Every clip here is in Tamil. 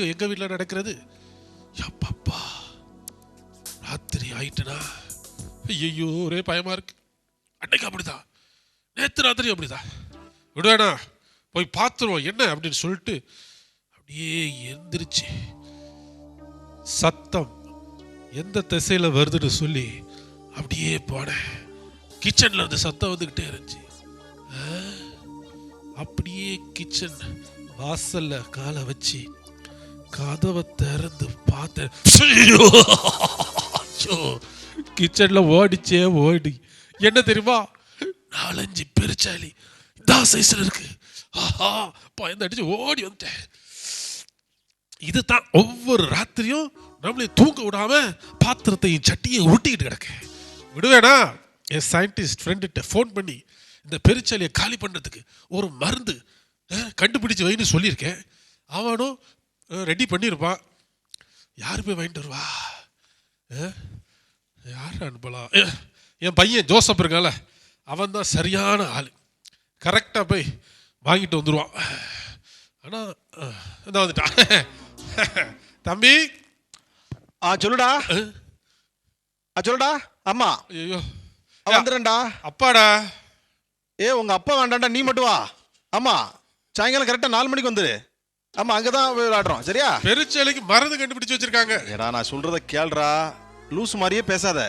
உங்களுக்கு எங்கள் எங்க வீட்டில் நடக்கிறது? அப்பப்பா ராத்திரி ஆயிட்டுனா ஐயோ ஒரே பயமா இருக்கு. அன்னைக்கு அப்படிதான் நேத்து ராத்திரி அப்படிதான் விடுவேனா போய் பார்த்துருவோம் என்ன அப்படின்னு சொல்லிட்டு அப்படியே எந்திரிச்சு சத்தம் எந்த திசையில வருதுன்னு சொல்லி அப்படியே போனேன். கிச்சன்ல இருந்து சத்தம் வந்துகிட்டே இருந்துச்சு. ஆ, அப்படியே கிச்சன் வாசல்ல காலை வச்சு கதவை திறந்து பார்த்தேன். ஐயோ! கிச்சன்ல ஓடிச்சே ஓடி. என்ன தெரியுமா? நாலஞ்சு பெருச்சாலி. இந்த சைஸ்ல இருக்கு. ஆஹா பயந்து அடிச்சு ஓடி வந்துட்டேன். இதுதான் ஒவ்வொரு ராத்திரியும் நம்மளை தூங்க விடாம பாத்திரத்தையும் சட்டியை உருட்டிக்கிட்டு கிடக்கேன். விடுவேனா? என் சயின்டிஸ்ட் ஃப்ரெண்டுகிட்ட ஃபோன் பண்ணி இந்த பெருச்சாலியை காலி பண்ணுறதுக்கு ஒரு மருந்து கண்டுபிடிச்சு வைன்னு சொல்லியிருக்கேன். அவனும் ரெடி பண்ணியிருப்பான் யார் போய் வாங்கிட்டு வருவா? யார் அனுப்பலாம்? என் பையன் ஜோசப் இருக்கான்ல அவன் தான் சரியான ஆள். கரெக்டாக போய் வாங்கிட்டு வந்துடுவான் ஆனால் இதான் வந்துட்டான். தம்பி? ஆ சொல்லுடா. ஆ சொல்லுடா. அம்மா. ஐயோ வந்துடுறேன்டா. அப்பாடா. ஏ உங்க அப்பா வேண்டாம்டா நீ மட்டும் வா. ஆமா சாயங்காலம் கரெக்டா நாலு மணிக்கு வந்துரு. ஆமா அங்கதான் விளையாடுறோம் சரியா? பெருச்சாலைக்கு மருந்து கண்டுபிடிச்சு வச்சிருக்காங்க. ஏடா நான் சொல்றத கேள்றா. லூஸ் மாதிரியே பேசாத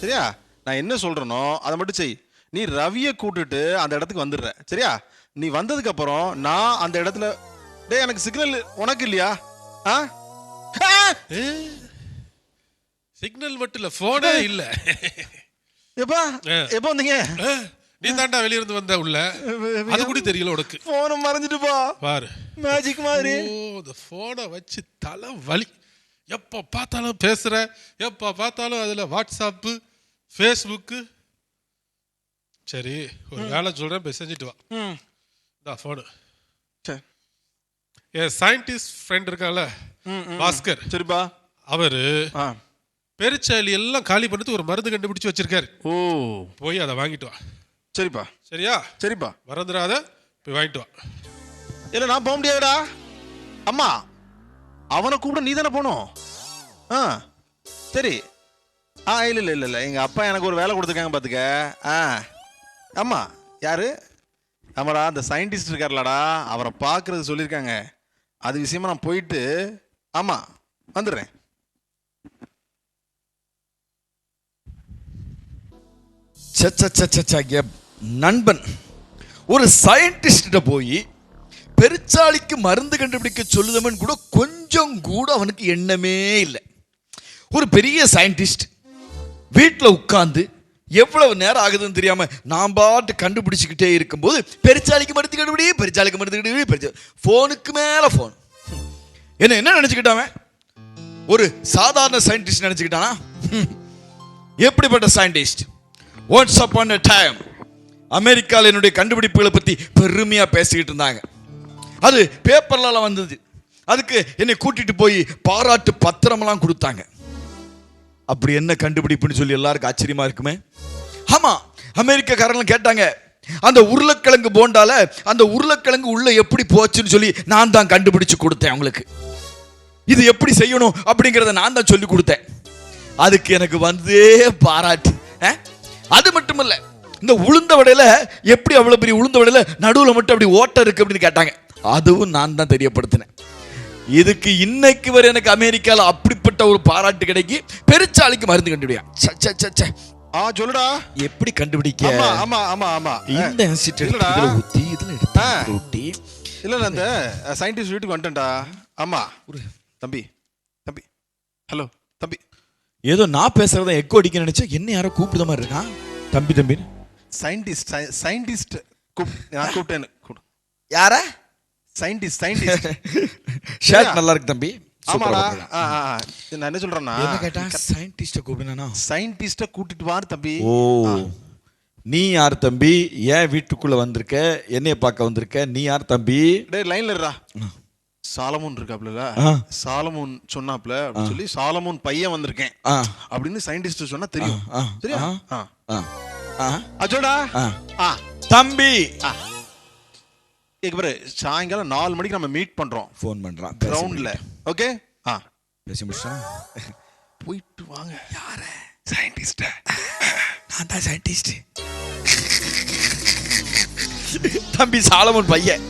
சரியா? நான் என்ன சொல்றேனோ அதை மட்டும் செய். நீ ரவியை கூட்டிட்டு அந்த இடத்துக்கு வந்துடுற சரியா? நீ வந்ததுக்கு அப்புறம் நான் அந்த இடத்துல டேய் எனக்கு சிக்னல் உனக்கு இல்லையா? ஆ! சிக்னல் மட்டும் இல்ல போனே இல்ல. எப்பா. எப்போ வந்தீங்க? நீ தாண்டா வெளியிருந்து வந்த உள்ள. அது கூட தெரியல உனக்கு. போன மறைஞ்சிட்டுப்பா பாரு. மேஜிக் மாதிரி. ஓ இந்த போனை வச்சு தலை வலி எப்ப பார்த்தாலும் பேசுற எப்ப பார்த்தாலும் அதுல வாட்ஸ்அப்பு ஃபேஸ்புக்கு சரி ஒரு வேலை சொல்றேன் போய் செஞ்சுட்டு வா. இந்த போனு சரி. என் சயின்டிஸ்ட் ஃப்ரெண்ட் ம். பாஸ்கர். சரிப்பா. அவரு பெருச்சாலி எல்லாம் காலி பண்ணிட்டு ஒரு மருந்து கண்டுபிடிச்சு வச்சிருக்காரு. ஓ. போய் அதை வாங்கிட்டு வா. சரிப்பா. சரியா? சரிப்பா. மறந்துடாத போய் வாங்கிட்டு வா. இல்ல நான் போக முடியாதுடா. அம்மா அவனை கூப்பிட நீ தானே போகணும்? ஆ சரி. ஆ இல்லை இல்லை இல்லை இல்லை. எங்கள் அப்பா எனக்கு ஒரு வேலை கொடுத்துருக்காங்க பார்த்துக்க ஆ ஆமா யாரு? ஆமாடா அந்த சயின்டிஸ்ட் இருக்கார்லடா. அவரை பார்க்கறது சொல்லியிருக்காங்க. அது விஷயமா நான் போயிட்டு ஆமாம் வந்துடுறேன். சச்ச நண்பன் ஒரு சயின்டிஸ்ட போய் பெருச்சாளிக்கு மருந்து கண்டுபிடிக்க சொல்லுதவன் கூட கொஞ்சம் கூட அவனுக்கு எண்ணமே இல்லை. ஒரு பெரிய சயின்டிஸ்ட் வீட்டில் உட்காந்து எவ்வளவு நேரம் ஆகுதுன்னு தெரியாமல் நான் பாட்டு கண்டுபிடிச்சிக்கிட்டே இருக்கும்போது பெருச்சாளிக்கு மருந்து கண்டுபிடி பெருச்சாளிக்கு மருந்து கண்டுபிடி பெருச்சா ஃபோனுக்கு மேலே ஃபோன் என்ன என்ன நினச்சிக்கிட்டாவன் ஒரு சாதாரண சயின்டிஸ்ட் நினச்சிக்கிட்டானா? எப்படிப்பட்ட scientist what's up on time அமெரிக்காவில் என்னுடைய கண்டுபிடிப்புகளை பற்றி பெருமையாக பேசிக்கிட்டு இருந்தாங்க. அது பேப்பர்லாம் வந்தது. அதுக்கு என்னை கூட்டிட்டு போய் பாராட்டு பத்திரமெல்லாம் கொடுத்தாங்க. அப்படி என்ன கண்டுபிடிப்புன்னு சொல்லி எல்லாருக்கும் ஆச்சரியமா இருக்குமே? ஆமா அமெரிக்காக்காரங்க கேட்டாங்க அந்த உருளைக்கிழங்கு போண்டால அந்த உருளைக்கிழங்கு உள்ள எப்படி போச்சுன்னு சொல்லி நான் தான் கண்டுபிடிச்சு கொடுத்தேன் அவங்களுக்கு. இது எப்படி செய்யணும் அப்படிங்கிறத நான் தான் சொல்லி கொடுத்தேன். அதுக்கு எனக்கு வந்தே பாராட்டு. அது மட்டும் இல்லை இந்த உளுந்த வடையில எப்படி அவ்வளவு பெரிய உளுந்த வடையில நடுவுல மட்டும் அப்படி ஓட்டை இருக்கு அப்படின்னு கேட்டாங்க. அதுவும் நான் தான் தெரியப்படுத்தினேன். இதுக்கு இன்னைக்கு வரை எனக்கு அமெரிக்கால அப்படிப்பட்ட ஒரு பாராட்டு கிடைக்கி பெருச்சாளிக்கு மருந்து கண்டுபிடியா. ஆ சொல்லுடா. எப்படி கண்டுபிடிக்க? ஆமா ஆமா ஆமா இந்த இன்ஸ்டிட் இல்லடா. இதுல ஊத்தி இதுல எடுத்து ஊத்தி இல்ல நான் அந்த சயின்டிஸ்ட் வீட்டுக்கு வந்துட்டேன்டா. ஆமா. தம்பி தம்பி. ஹலோ தம்பி. ஏதோ நான் பேசுறத எக்கோ அடிக்க நினைச்சா என்ன யாரோ கூப்பிடுற மாதிரி இருக்கான் தம்பி தம்பி. சயின்டிஸ்ட் சயின்டிஸ்ட் கூப் நான் கூப்பிட்டேன்னு கூப்பிடு. யார? சயின்டிஸ்ட் சயின்டிஸ்ட் ஷர்ட் நல்லா இருக்கு தம்பி. ஆமாடா. நான் என்ன சொல்றேன்னா கேட்டா சயின்டிஸ்ட கூப்பிடுனா சயின்டிஸ்ட கூட்டிட்டு வாரு தம்பி. ஓ. நீ யார் தம்பி? ஏன் வீட்டுக்குள்ள வந்திருக்க? என்னைய பார்க்க வந்திருக்க? நீ யார் தம்பி? டேய் லைன்ல இருடா. சாலமோன் இருக்காப்ல. சாலமோன் சொன்னாப்ல அப்படின்னு சொல்லி சாலமோன் பையன் வந்திருக்கேன். அப்படின்னு சயின்டிஸ்ட் சொன்னா தெரியும். சரியா? அச்சோடா தம்பி. பாரு சாயங்காலம் நாலு மணிக்கு நம்ம மீட் பண்றோம். ஃபோன் பண்றான் கிரவுண்ட்ல ஓகே ஆ. பேசி முடிச்சான் போயிட்டு வாங்க. யார? சயின்டிஸ்ட நான் தான் சயின்டிஸ்ட் தம்பி சாலமன் பையன்.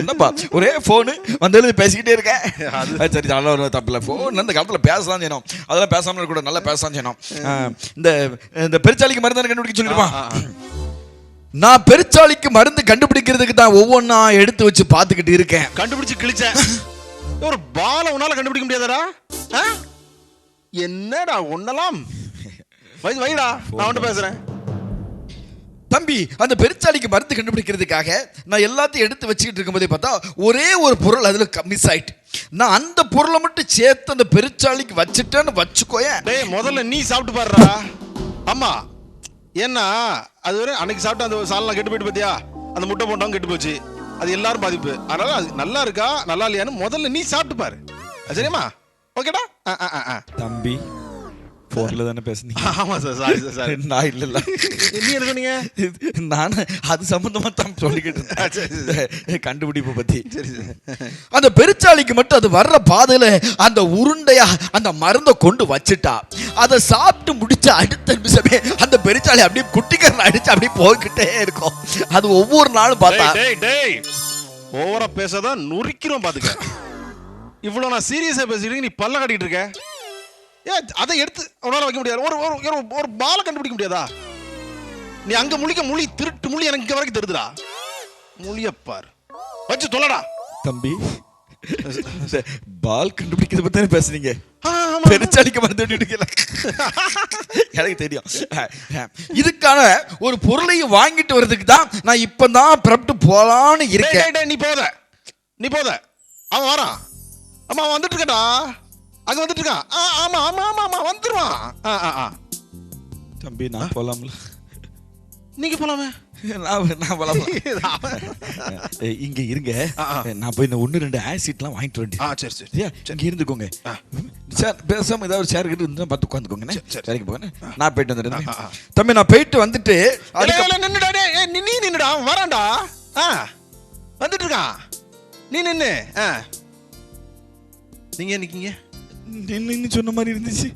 என்னப்பா ஒரே ஃபோனு வந்தது பேசிக்கிட்டே இருக்கேன் அது. சரி நல்ல ஒரு தப்பில்ல ஃபோன் அந்த காலத்தில் பேசலாம் செய்யணும் அதெல்லாம் பேசாமல் கூட நல்லா பேசலாம் செய்யணும் இந்த இந்த பெருச்சாளிக்கு மருந்து கண்டுபிடிக்க சொல்லிடுமா நான் பெருச்சாளிக்கு மருந்து கண்டுபிடிக்கிறதுக்கு தான் ஒவ்வொன்றா எடுத்து வச்சு பார்த்துக்கிட்டு இருக்கேன். கண்டுபிடிச்சு கிழிச்சேன். ஒரு பால உன்னால கண்டுபிடிக்க முடியாதடா? என்னடா ஒன்னலாம் வை வைடா. நான் வந்து பேசுறேன். தம்பி அந்த பெருச்சாளிக்கு மருந்து கண்டுபிடிக்கிறதுக்காக நான் எல்லாத்தையும் எடுத்து வச்சுக்கிட்டு இருக்கும்போதே பார்த்தா ஒரே ஒரு பொருள் அதில் மிஸ் ஆயிட்டு. நான் அந்த பொருளை மட்டும் சேர்த்து அந்த பெருச்சாளிக்கு வச்சுட்டேன்னு வச்சுக்கோயேன் டேய் முதல்ல நீ சாப்பிட்டு பாருடா. ஆமா ஏன்னா அது வரை அன்னைக்கு சாப்பிட்ட அந்த சாலெல்லாம் கெட்டு போயிட்டு பாத்தியா? அந்த முட்டை போட்டவங்க கெட்டு போச்சு. அது எல்லாரும் பாதிப்பு. அதனால அது நல்லா இருக்கா நல்லா இல்லையான்னு முதல்ல நீ சாப்பிட்டு பாரு. சரியாம்மா? ஓகேடா? ஆ, ஆ, ஆ, ஆ. தம்பி ஃபோனில் தானே பேசுனீங்க. ஆமா சார் சாரி சார் சாரி நான் இல்லைல்ல. நீ என்ன சொன்னீங்க? நான் அது சம்பந்தமா தான் சொல்லிக்கிட்டு இருந்தேன். கண்டுபிடிப்பை பத்தி. அந்த பெருச்சாளிக்கு மட்டும் அது வர்ற பாதையில அந்த உருண்டையா அந்த மருந்தை கொண்டு வச்சுட்டா. அதை சாப்பிட்டு முடிச்ச அடுத்த நிமிஷமே அந்த பெருச்சாளி அப்படியே குட்டிக்கரன் அடிச்சு அப்படியே போய்கிட்டே இருக்கும். அது ஒவ்வொரு நாளும் பார்த்தா டேய் டேய் டேய். ஓவரா பேசாதான் நுரிக்கிறோம் பாத்துக்க. இவ்வளவு நான் சீரியஸா பேசிட்டு நீ பல்ல கட்டிட்டு இருக்க. ஏ அதை எடுத்து உன்னால வைக்க முடியாது. ஒரு ஒரு ஒரு- பாலை கண்டுபிடிக்க முடியாதா? நீ அங்க முழிக்க முழி திருட்டு முழி எனக்கு இங்க வரைக்கும் தெரியுதுடா. முழியப்பார் வச்சு தொல்லடா. தம்பி பால் கண்டுபிடிக்கிறத பத்தி தானே ஆமா. பெருச்சாளிக்கு கண்டுபிடிக்கல எனக்கு தெரியும். இதுக்கான ஒரு பொருளையும் வாங்கிட்டு வர்றதுக்கு தான் நான் இப்பதான் புறப்பட்டு போலான்னு டேய், இருக்கேன். நீ போத. நீ போத. அவன் வரான். ஆமா அவன் வந்துட்டு இருக்கடா அங்க வந்துட்டு இருக்கான் ஆ, ஆமா ஆமா ஆமா ஆமா வந்துருவான். ஆ, ஆ, ஆ. தம்பி நான் போலாம்ல. நீங்க போலாமே. நான் போலாமா? இங்க இருங்க. நான் போய் இந்த ஒன்று ரெண்டு ஆசிட்லாம் வாங்கிட்டு வேண்டியது சரி சரி. இங்க இருந்துக்கோங்க. சார் பேசாம ஏதாவது ஒரு சேர் கிட்ட இருந்தா பார்த்து உட்காந்துக்கோங்க சரி, சரி. சரிக்கு போங்க நான் போயிட்டு வந்துடுறேன். தம்பி நான் போயிட்டு வந்துட்டு நின்னுடா, நீ நீ நின்னுடா, வரான்டா. ஆ, வந்துட்டு இருக்கான். நீ நின்னு, ஆ. நீங்க நிக்கீங்க? நின்னு சொன்ன மாதிரி இருந்துச்சு.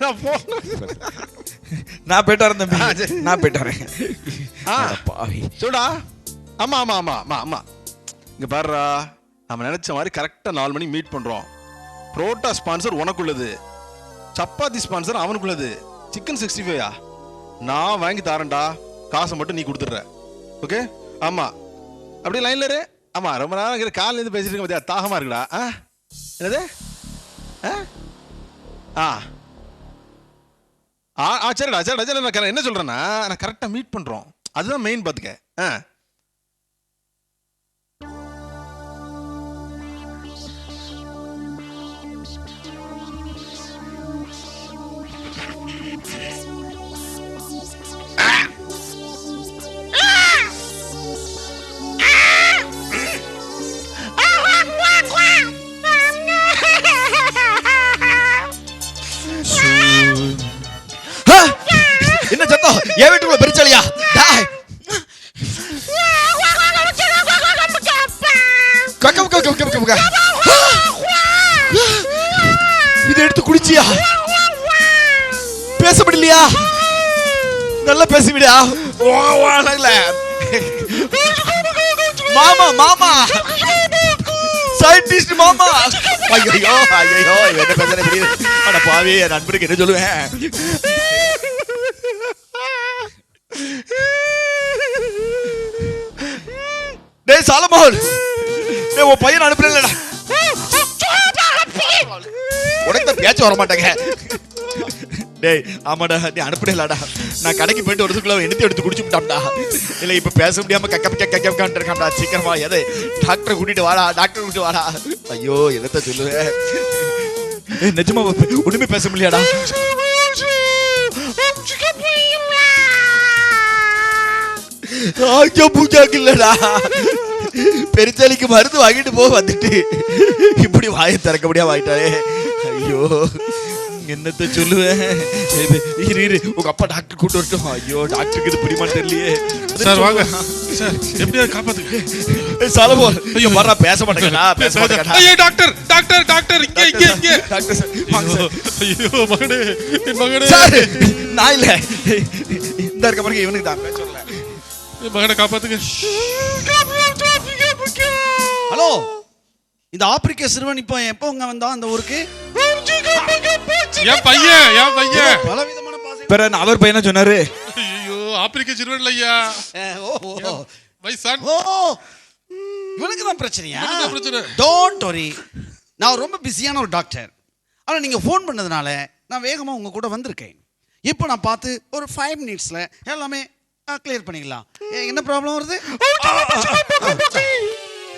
நான் போனேன். நான் போயிட்டு வரேன் தம்பி. நான் போயிட்டு வரேன் பாவி. சொல்லுடா. ஆமா ஆமா ஆமா ஆமா ஆமா. இங்க பாருடா. நம்ம நினைச்ச மாதிரி கரெக்டா நாலு மணிக்கு மீட் பண்றோம். புரோட்டா ஸ்பான்சர் உனக்குள்ளது. சப்பாத்தி ஸ்பான்சர் அவனுக்குள்ளது. சிக்கன் சிக்ஸ்டி ஃபைவா நான் வாங்கி தரேன்டா. காசை மட்டும் நீ கொடுத்துட்ற. ஓகே ஆமா. அப்படியே லைன்ல இரு. ஆமா ரொம்ப நேரம் இங்க காலையில இருந்து பேசிட்டு இருக்க பாத்தியா? தாகமா இருக்குடா. ஆ? என்னது? ஆ? ஆ. ஆ ஆ சரிடா சரிடா நான் என்ன சொல்கிறேன்னா நான் கரெக்டாக மீட் பண்ணுறோம் அதுதான் மெயின் பார்த்துக்க. ஆ! என் வீட்டுக்குள்ள பெருச்சாலியா டாய். இதை எடுத்து குடிச்சியா? பேச முடியலையா நல்லா பேசிவிடா மாமா மாமா. சயின்டிஸ்ட் மாமா. ஐயோ ஐயோ என்ன பேசுறேன் அட பாவி என் நண்பனுக்கு என்ன சொல்லுவேன்? டேய் சாலமோகன். உன் பையன் அனுப்புறேன்லடா. உனக்கு தான் பேச்சு வர மாட்டேங்க டேய் ஆமாடா நீ அனுப்பிடலாடா நான் கடைக்கு போயிட்டு வரதுக்குள்ள அவன் எடுத்து எடுத்து குடிச்சு விட்டான்டா. இல்ல இப்ப பேச முடியாம கக்கப் கக்க கக்க கக்கன்ட்டு இருக்கான்டா. சீக்கிரமா எது டாக்டரை கூட்டிட்டு வாடா டாக்டர் கூட்டிட்டு வாடா. ஐயோ என்னத்த சொல்லுவேன் நிஜமா ஒண்ணுமே பேச முடியாடா ஆக்கிய பூஜாக்கு இல்லடா. பெருச்சாலிக்கு மருந்து வாங்கிட்டு போக வந்துட்டு. இப்படி வாயை திறக்க முடியாம ஆயிட்டாரே ஐயோ என்னத்த சொல்லுவேன் இரு இரு உங்க அப்பா டாக்டர் கூட்டு வரட்டும். ஐயோ டாக்டருக்கு இது புரியுமான்னு தெரியலையே. சார் வாங்க. சார் எப்படியாவது காப்பாத்துங்க. சாலமோ ஐயோ வர்றா பேச மாட்டேங்கடா பேச மாட்டேங்கடா. ஐயோ டாக்டர் டாக்டர் டாக்டர் இங்க இங்க இங்க. டாக்டர் சார் ஐயோ மகனே என் மகனே. சார் நான் இல்ல. இந்த இருக்க பாருங்க இவனுக்கு தான் பேச வரல மகனை காப்பாத்துங்க. ஹலோ. இந்த ஆப்பிரிக்க சிறுவன் இப்போ எப்போ இங்க வந்தான் அந்த ஊருக்கு? என் பையன் என் பையன். பல விதமான பாசை பிற அவர் பையனா சொன்னாரு? ஐயோ ஆப்பிரிக்க சிறுவன் அஹ், ஓ ஓ, ஓ மை சன் ஓ இவனுக்கு தான் பிரச்சனையா பிரச்சனை. டோன்ட் வரி நான் ரொம்ப பிஸியான ஒரு டாக்டர் ஆனால் நீங்கள் ஃபோன் பண்ணதுனால நான் வேகமாக உங்கள் கூட வந்திருக்கேன். இப்போ நான் பார்த்து ஒரு ஃபைவ் மினிட்ஸில் எல்லாமே கிளியர் பண்ணிக்கலாம் ஏ, என்ன ப்ராப்ளம் வருது?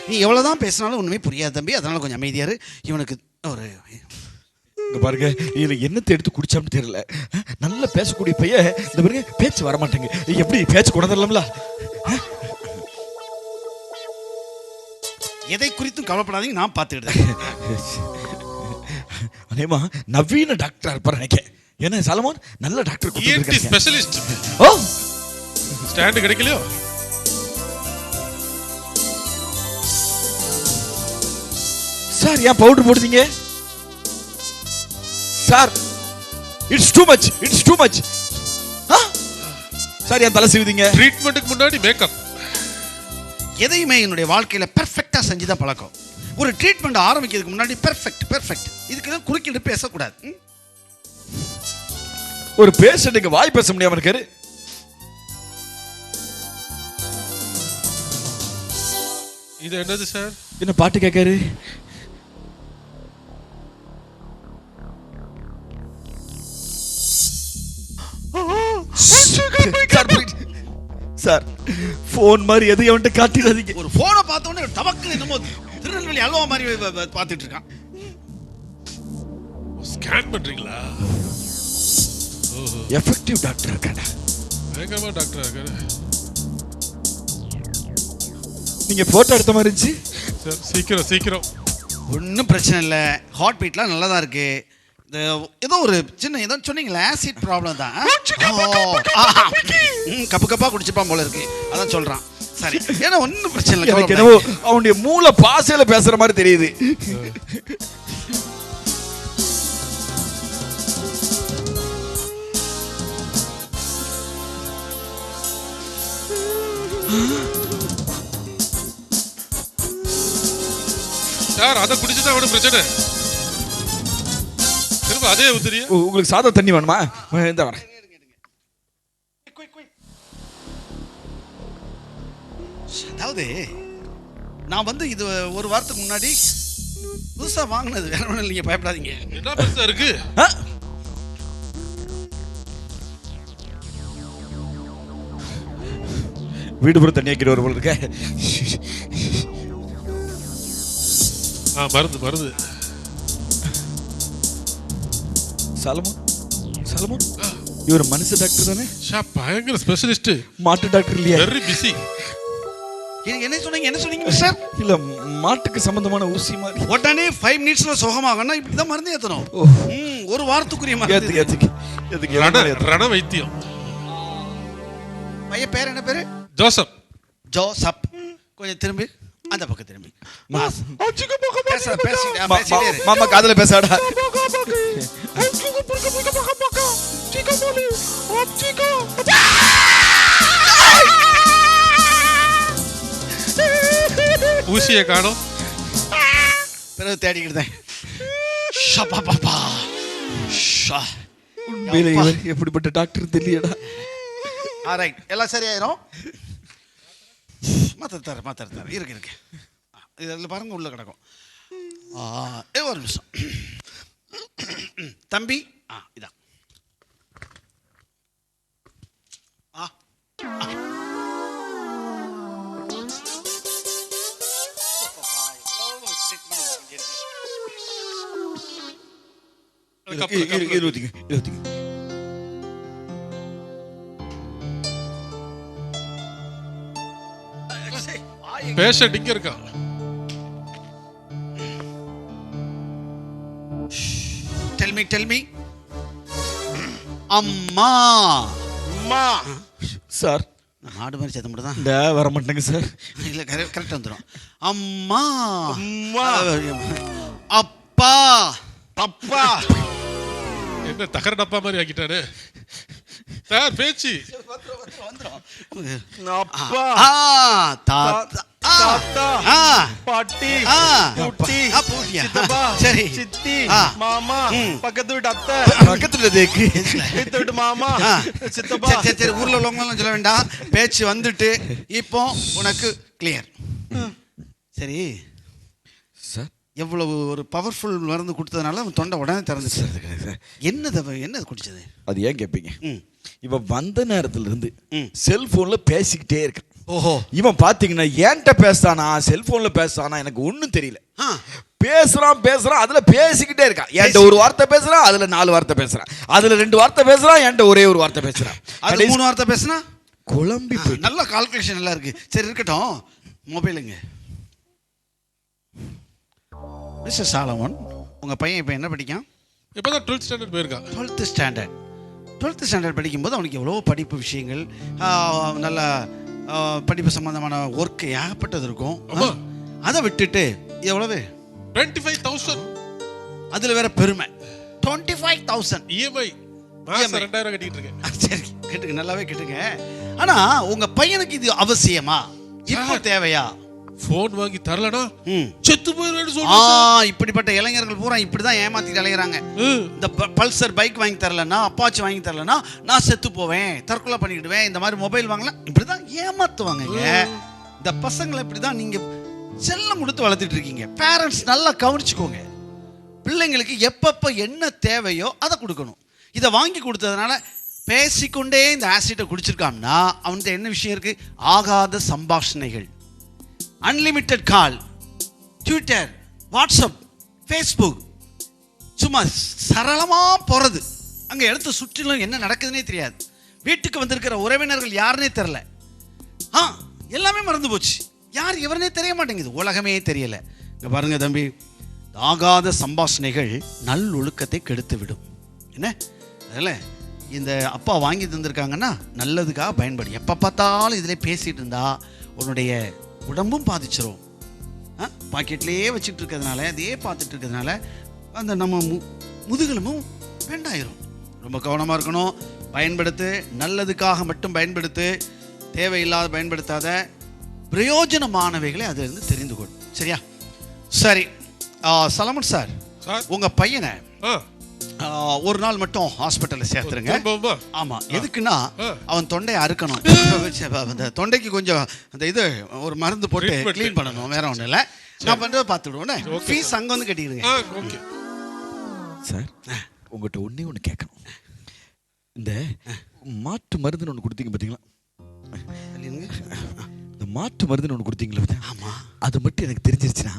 நீ எவ்வளோ தான் பேசினாலும் ஒன்றுமே புரியாது தம்பி. அதனால கொஞ்சம் அமைதியாரு இவனுக்கு ஒரு இங்க பாருங்க இதுல என்னத்தை எடுத்து குடிச்சான்னு தெரியல. நல்லா பேசக்கூடிய பையன் இந்த பாருங்க பேச்சு வர மாட்டேங்க எப்படி பேச்சு கொண்டதில்லாமல எதை குறித்தும் கவலைப்படாதீங்க நான் பார்த்துக்கிட்டேன். அதேமா நவீன டாக்டர் இருப்பார் நினைக்கிறேன். என்ன சலமோன்? நல்ல டாக்டர். Specialist oh! ஸ்டாண்ட் கிடைக்கலையோ? சார் ஏன் powder போடுதீங்க? Sir it's too much it's too much sir ஏன் தலை சீவுதீங்க? ட்ரீட்மெண்ட்டுக்கு முன்னாடி மேக்கப் எதையுமே என்னுடைய வாழ்க்கையில் பெர்ஃபெக்டாக செஞ்சு தான் பழக்கம். ஒரு ட்ரீட்மெண்ட் ஆரம்பிக்கிறதுக்கு முன்னாடி பெர்ஃபெக்ட் பெர்ஃபெக்ட் இதுக்கெல்லாம் குறுக்கிட்டு பேசக்கூடாது? ஒரு பேஷண்ட்டுக்கு வாய் பேச முடியாம இருக்காரு. இது என்னது சார்? என்ன பாட்டு கேட்காரு? சார். போன் மாதிரி எதையும் அவன்கிட்ட காட்டிடாதீங்க. ஒரு ஃபோனை பார்த்தோன்னே டபக்கு என்னமோ திருநெல்வேலி அல்வா மாதிரி பார்த்துட்டு இருக்கான். ஸ்கேன் பண்றீங்களா? ஓஹோ. எஃபெக்டிவ் டாக்டர் இருக்காடா பயங்கரமா டாக்டர் இருக்காரு. நீங்க போட்டோ எடுத்த மாதிரி இருந்துச்சு? சார் சீக்கிரம் சீக்கிரம். ஒன்றும் பிரச்சனை இல்லை. ஹார்ட் பீட்லாம் நல்லா தான் இருக்கு. இந்த ஏதோ ஒரு சின்ன ஏதோ சொன்னீங்களே ஆசிட் ப்ராப்ளம் தான். கப்பு கப்பா குடிச்சிருப்பான் போல இருக்கு. அதான் சொல்றான். சரி. ஏன்னா ஒன்றும் பிரச்சனை இல்லை. எனக்கு. என்னவோ அவனுடைய மூளை பாசையில பேசுற மாதிரி தெரியுது. சார் அதை குடிச்சுதான் அவனுக்கு பிரச்சனை. அதே உதிரியா உங்களுக்கு சாதம் தண்ணி வேணுமா? இந்த வரேன். அதாவது நான் வந்து இது ஒரு வாரத்துக்கு முன்னாடி புதுசாக வாங்கினது. வேற ஒன்றும் இல்லைங்க பயப்படாதீங்க. என்ன பெருசாக இருக்கு? வீடு புற தண்ணி வைக்கிற ஒரு போல இருக்க. ஆ மருந்து மருந்து. சலமோன்? சலமோன்? இவர் மனுஷ டாக்டர் தானே? ஷா பயங்கர ஸ்பெஷலிஸ்ட் மாட்டு டாக்டர் இல்லையா? வெரி பிஸி என்ன- என்ன சொன்னீங்க என்ன சொன்னீங்க மிஸ்டர் இல்ல மாட்டுக்கு சம்பந்தமான ஊசி மாதிரி. உடனே ஃபைவ் மினிட்ஸ்ல சுகமாகணும் இப்படி தான் மருந்து ஏற்றணும் ஓ. ம், ஒரு வாரத்துக்குரிய மருந்து. ஏத்துக்கு ஏத்துக்கு ரண? ரண வைத்தியம். பையன் பேர் என்ன பேரு? ஜோசப். ஜோசப். கொஞ்சம் திரும்பி. அந்த பக்கம் திரும்பி. மாமா காதுல பேசாடா ஊசியை காணோம். பிறகு தேடிக்கிட்டு தான். ஷப்பா பாப்பா ஷா. உண்மையில இவர் எப்படிப்பட்ட டாக்டர் தெரியலடா. ஆ ரைட். எல்லாம் சரியாயிரும்? மாத்திர தர மாத்திர தர இருக்கு இருக்கு ஆ, இது அதில் பாருங்க உள்ள கிடக்கும் ஆ ஏ ஒரு நிமிஷம் தம்பி ஆ இதான் ஆ. இருபத்திங்க இருபத்திங்க பேஷண்ட் இங்க இருக்கான் டெல் மீ டெல் மீ அம்மா. அம்மா. சார். நான் மாடு மாதிரி சேர்த்த மட்டும் தான் இந்த வர மாட்டேங்க சார். இல்லை கரெக்ட் கரெக்டாக வந்துடும் அம்மா. அம்மா. அப்பா. அப்பா. என்ன தகர டப்பா மாதிரி ஆக்கிட்டாரு? சார் பேச்சு. அப்பா ஆ தாத்தா பாட்டி ஆ. பூட்டி ஆ, பூட்டியா? சித்தப்பா சரி. சித்தி. மாமா. பக்கத்து வீட்டு அத்தை. பக்கத்துல தேக்கு பக்கத்து வீட்டு மாமா. சித்தப்பா. சரி சரி ஊர்ல உள்ளவங்களாம் சொல்ல வேண்டாம். பேச்சு வந்துட்டு இப்போ உனக்கு கிளியர் சரி. சார். எவ்வளவு ஒரு பவர்ஃபுல் மருந்து கொடுத்ததுனால அவன் தொண்டை உடனே திறந்துச்சு. என்னது என்னது குடிச்சது? அது ஏன் கேட்பீங்க இவன் வந்த நேரத்துல இருந்து ம். செல்போன்ல பேசிக்கிட்டே இருக்கான். ஓஹோ. இவன் பாத்தீங்கன்னா என்கிட்ட பேசுறானா? செல்போன்ல பேசுறானா? எனக்கு ஒண்ணும் தெரியல. ஆ. பேசுறான் பேசுறான் அதுல பேசிக்கிட்டே இருக்கான். என்கிட்ட ஒரு வார்த்தை பேசுறான் அதுல நாலு வார்த்தை பேசுறான். அதுல ரெண்டு வார்த்தை பேசுறான் என்கிட்ட ஒரே ஒரு வார்த்தை பேசுறான். அது மூணு வார்த்தை பேசுனா? குழம்பி. நல்ல கால்குலேஷன் எல்லாம் இருக்கு. சரி இருக்கட்டும். மொபைலுங்க. மிஸ்டர் சாலமன் உங்க பையன் இப்போ என்ன படிக்கான்? இப்பதான் டுவெல்த் ஸ்டாண்டர்ட் போயிருக்கான். டுவெல்த்து ஸ்டாண்டர்ட் டுவெல்த்து ஸ்டாண்டர்ட் படிக்கும்போது அவனுக்கு எவ்வளோ படிப்பு விஷயங்கள் நல்ல படிப்பு சம்பந்தமான ஒர்க் ஏகப்பட்டது இருக்கும். அதை விட்டுட்டு எவ்வளவு? டுவெண்ட்டி ஃபைவ் தௌசண்ட் அதில் வேற பெருமை. Twenty five thousand EMI. மாசம் ரெண்டாயிரம் கட்டிட்டு இருக்கேன். சரி கேட்டுங்க நல்லாவே கேட்டுங்க. ஆனா உங்க பையனுக்கு இது அவசியமா? இப்போ. தேவையா? போன் வாங்கி தரலனா செத்து போயிருவேன்னு சொல்றேன் இப்படிப்பட்ட இளைஞர்கள் பூரா இப்படிதான் ஏமாத்திட்டு அலைகிறாங்க இந்த பல்சர் பைக் வாங்கி தரலன்னா அப்பாச்சி வாங்கி தரலன்னா நான் செத்து போவேன் தற்கொலை பண்ணிக்கிடுவேன் இந்த மாதிரி மொபைல் வாங்கலாம். இப்படிதான் ஏமாத்துவாங்கங்க இந்த பசங்களை இப்படிதான் நீங்க செல்லம் கொடுத்து வளர்த்துட்டு இருக்கீங்க. பேரண்ட்ஸ் நல்லா கவனிச்சுக்கோங்க. பிள்ளைங்களுக்கு எப்பப்ப என்ன தேவையோ அதை கொடுக்கணும். இதை வாங்கி கொடுத்ததுனால பேசிக்கொண்டே இந்த ஆசிட்டை குடிச்சிருக்கான்னா அவன்கிட்ட என்ன விஷயம் இருக்கு? ஆகாத சம்பாஷணைகள். Unlimited call Twitter WhatsApp Facebook சும்மா சரளமாக போகிறது அங்கே எடுத்து சுற்றிலும் என்ன நடக்குதுன்னே தெரியாது. வீட்டுக்கு வந்திருக்கிற உறவினர்கள் யாருன்னே தெரில ஆ எல்லாமே மறந்து போச்சு. யார் இவரனே தெரிய மாட்டேங்குது. உலகமே தெரியல. இங்கே பாருங்க தம்பி ஆகாத சம்பாஷணைகள் நல்லொழுக்கத்தை கெடுத்து விடும் என்ன? அதில் இந்த அப்பா வாங்கி தந்திருக்காங்கன்னா நல்லதுக்காக பயன்படும் எப்போ பார்த்தாலும் இதில் பேசிகிட்டு இருந்தால் உன்னுடைய உடம்பும் பாதிச்சிரும். பாக்கெட்லேயே வச்சுட்டு இருக்கிறதுனால அதையே பார்த்துட்டு இருக்கிறதுனால அந்த நம்ம மு முதுகெலும்பும் வேண்டாயிரும் ரொம்ப கவனமாக இருக்கணும். பயன்படுத்து நல்லதுக்காக மட்டும் பயன்படுத்து தேவையில்லாத பயன்படுத்தாத பிரயோஜனமானவைகளை அதிலிருந்து தெரிந்து கொள். சரியா? சரி. சலமன் சார் உங்கள் பையனை ஒரு நாள் மட்டும் ஹாஸ்பிட்டலில் சேர்த்துருங்க. திரும்பவுமா? ஆமா எதுக்குன்னா. அவன் தொண்டையை அறுக்கணும். அந்த தொண்டைக்கு கொஞ்சம் அந்த இது ஒரு மருந்து போட்டு. க்ளீன் பண்ணணும் வேற ஒன்றும் இல்லை. நான் பண்ணுறதை பார்த்துடுவோண்ணே. ஃபீஸ் அங்கே வந்து கட்டிடுங்க. சார் உங்கள்கிட்ட ஒண்ணே ஒன்று கேட்கணும். இந்த மாட்டு மருந்துன்னு ஒன்று கொடுத்தீங்க பார்த்தீங்களா? மாற்று மருந்துன்னு ஒன்று கொடுத்தீங்களா பாத்தியா? ஆமா. அது மட்டும் எனக்கு தெரிஞ்சிருச்சுன்னா.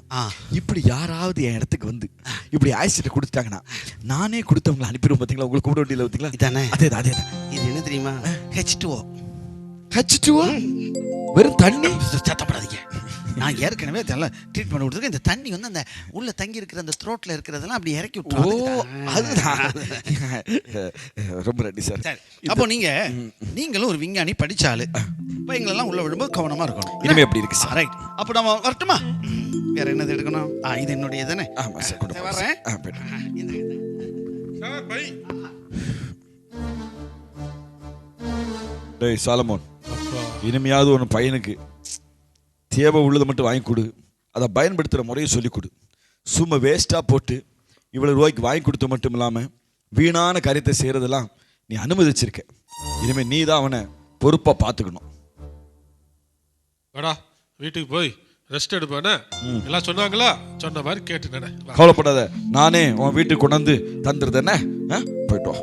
இப்படி யாராவது என் இடத்துக்கு வந்து இப்படி ஆக்சிடென்ட் கொடுத்துட்டாங்கன்னா நானே கொடுத்தவங்களை அனுப்பிடுவோம் பார்த்தீங்களா உங்களுக்கு கூப்பிட வேண்டியது பார்த்தீங்களா இதானே? அதே அதே இது என்ன தெரியுமா? ஹெச் டூ ஹச் வெறும் தண்ணி? சத்தப்படாதீங்க. நான் ஏற்கனவே இதெல்லாம் ட்ரீட்மெண்ட் கொடுத்துருக்கேன். இந்த தண்ணி வந்து அந்த உள்ள தங்கி இருக்கிற அந்த த்ரோட்ல இருக்கிறதெல்லாம் அப்படி இறக்கி விட்டுரும். அதுதான். ரொம்ப நன்றி சார். சரி. அப்போ நீங்க நீங்களும் ஒரு விஞ்ஞானி படிச்சாலு இப்போ எங்களெல்லாம் உள்ள விழும்போது கவனமா இருக்கணும். இனிமே எப்படி இருக்கு சார். ரைட் அப்போ நம்ம வரட்டுமா? வேற என்னது எடுக்கணும்? ஆ இது என்னுடைய தானே ஆமா சார் வாங்க. இந்த டேய் சாலமோன். இனிமையாவது ஒன்று பையனுக்கு. தேவை உள்ளதை மட்டும் வாங்கி கொடு. அதை பயன்படுத்துகிற முறையை சொல்லிக் கொடு. சும்மா வேஸ்ட்டாக போட்டு இவ்வளோ ரூபாய்க்கு வாங்கி கொடுத்த மட்டும் இல்லாமல் வீணான காரியத்தை செய்கிறதெல்லாம் நீ அனுமதிச்சிருக்க. இனிமேல் நீ தான் அவனை பொறுப்பாக பார்த்துக்கணும். வாடா வீட்டுக்கு போய் ரெஸ்ட் எடுப்பானே எல்லாம் சொன்னாங்களா? சொன்ன மாதிரி கேட்டு நட கவலைப்படாத. நானே உன் வீட்டுக்கு கொண்டாந்து தந்துருதேனே ஆ? போயிட்டு வா.